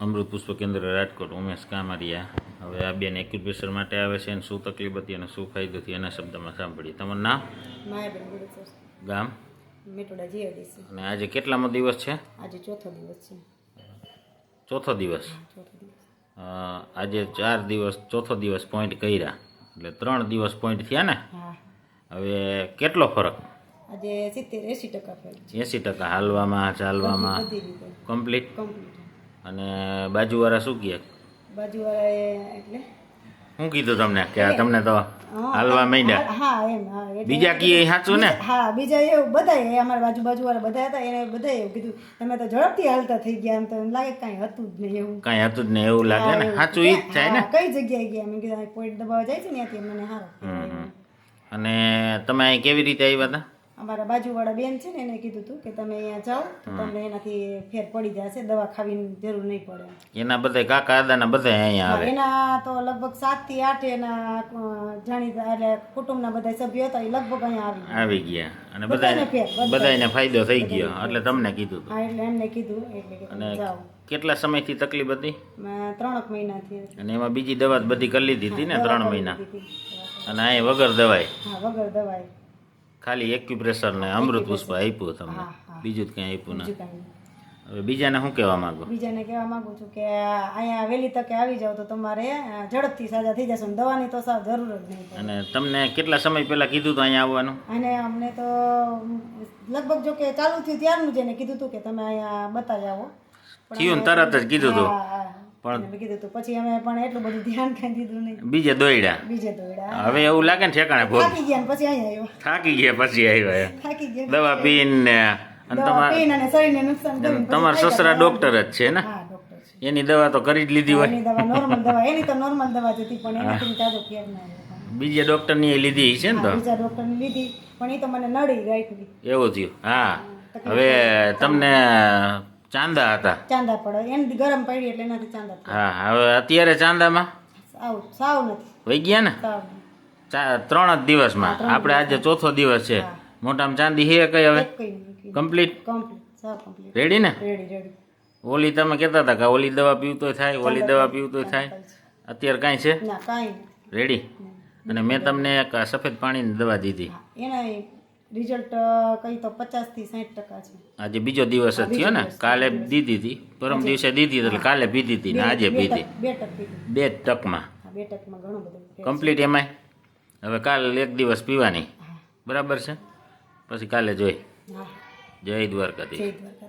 અમૃત પુષ્પ કેન્દ્ર રાજકોટ ઉમેશ કામરિયા. હવે આ બેન એક્યુપ્રેશર માટે આવે છે અને શું તકલીફ હતી અને શું ફાયદો થયો એના શબ્દમાં સાંભળીએ. તમારું નામ? ગામ? અને આજે કેટલામો દિવસ છે? આજે ચોથો દિવસ છે. ચોથો દિવસ? આજે ચાર દિવસ ચોથો દિવસ પોઈન્ટ કર્યા. એટલે ત્રણ દિવસ પોઈન્ટ થયા ને? હવે કેટલો ફરક? આજે સિત્તેર એંસી ટકા એંસી ટકા. હાલવામાં ચાલવામાં? કમ્પ્લીટ કમ્પ્લીટ અને બાજુવાળા શું કહે? બાજુવાળાએ એટલે? શું કીધું તમને કે તમને તો હાલવા માંડ્યા. હા એમ હા બીજા કીએ સાચું ને? હા બીજા એવું બધાએ અમારા બાજુ બાજુવાળા બધા હતા એને બધા એવું કીધું તમે તો ઝડપથી હાલતા થઈ ગયા એમ તો એમ લાગે કાંઈ હતું જ નહીં એવું. કાંઈ હતું જ નહીં એવું લાગે ને? સાચું ઈ જ થાય ને? કઈ જગ્યાએ ગયા? મેં કીધું પોઈન્ટ દબાવવા જાય છે ને ત્યાંથી? મને સારો. અને તમે અહીં કેવી રીતે આવ્યા હતા? અમારા બાજુવાળા બેન છે ને એને કીધું હતું કે તમે અહીંયા જાઓ તો તમને એનાથી ફેર પડી જશે દવા ખાવીની જરૂર નહીં પડે એના બધા કાકા દાદાના બધા અહીંયા આવે. એના તો લગભગ સાતથી આઠ એના જાણીતા એટલે કુટુંબના બધા સભ્યો હતા એ લગભગ અહીંયા આવી આવી ગયા. અને બધા બધાને. ફાયદો થઈ ગયો એટલે તમને કીધું હા એટલે એમને કીધું એટલે જાઓ. કેટલા સમયથી તકલીફ હતી? ત્રણ ત્રણક મહિનાથી અને એમાં બીજી દવા બધી કરી લીધી હતી ને ત્રણ મહિના. અને અહીં વગર દવાઈ હા વગર દવાઈ ખાલી એક્યુપ્રેશર ને અમૃત પુષ્પ આપ્યું તમને. બીજું જ કંઈ આપ્યું ના. બીજું કાંઈ નહીં. હવે બીજાને શું કહેવા માંગો? બીજાને કહેવા માંગુ છું કે અહીંયા વહેલી તકે આવી જાવ તો તમારે ઝડપથી સાજા થઈ જશે દવાની તો સાવ જરૂર જ નહીં અને તમને કેટલા સમય પહેલા કીધું હતું અહીંયા આવવાનું? અને અમને તો લગભગ જો કે ચાલુ થયું ત્યારનું જ એને કીધું હતું કે તમે અહીંયા બતાવી આવો. થયું તરત જ કીધું હતું. પણ- કીધું તો પછી અમે પણ એટલું બધું ધ્યાન કાંઈ દીધું નહીં. બીજે દોડ્યા બીજે દોડ્યા હવે એવું લાગે ને ઠેકાણે ભોગ. થાકી ગયા પછી અહીંયા આવ્યો. થાકી ગયા પછી આવ્યા થાકી ગયા દવા પીને અને તમારા તમારા સસરા ડોક્ટર જ છે ને? એની દવા તો કરી જ લીધી હોય. એની નોર્મલ દવા. એની તો નોર્મલ દવા જ હતી પણ એનાથી તાજો ફેર ના બીજે ડોક્ટરની લીધી છે ને તો? બીજા ડોક્ટરની લીધી પણ એ તો મને નડી રાખવી એવું થયું. હા. હવે તમને ચાંદા હતા. ચાંદા પડે. એમ ગરમ પડી એટલે એનાથી ચાંદા હા હવે અત્યારે ચાંદામાં? સાવ સાવ નથી. વહી ગયા ને? ત્રણ જ દિવસમાં. આપણે આજે ચોથો દિવસ છે. મોટામાં ચાંદી હે કઈ હવે? કમ્પ્લીટ કમ્પ્લીટ રેડી ને? રેડી રેડી ઓલી તમે કહેતા હતા કે ઓલી દવા પીવતો થાય ઓલી દવા પીવતો થાય. અત્યારે કાંઈ છે? રેડી અને મેં તમને એક સફેદ પાણીની દવા દીધી. એના રિઝલ્ટ કહી તો પચાસથી સાઠ ટકા છે. આજે બીજો દિવસ જ થયો ને? કાલે દીધી હતી. પરમ દિવસે દીધી હતી એટલે કાલે પીધી હતી ને આજે પીધી. બે ટક પીધી. બે ટકમાં. બે ટકમાં ઘણું બધું કમ્પ્લીટ એમાંય? હવે કાલ એક દિવસ પીવાની. બરાબર છે? પછી કાલે જોઈ. જય દ્વારકાધીશ. જય દ્વારકા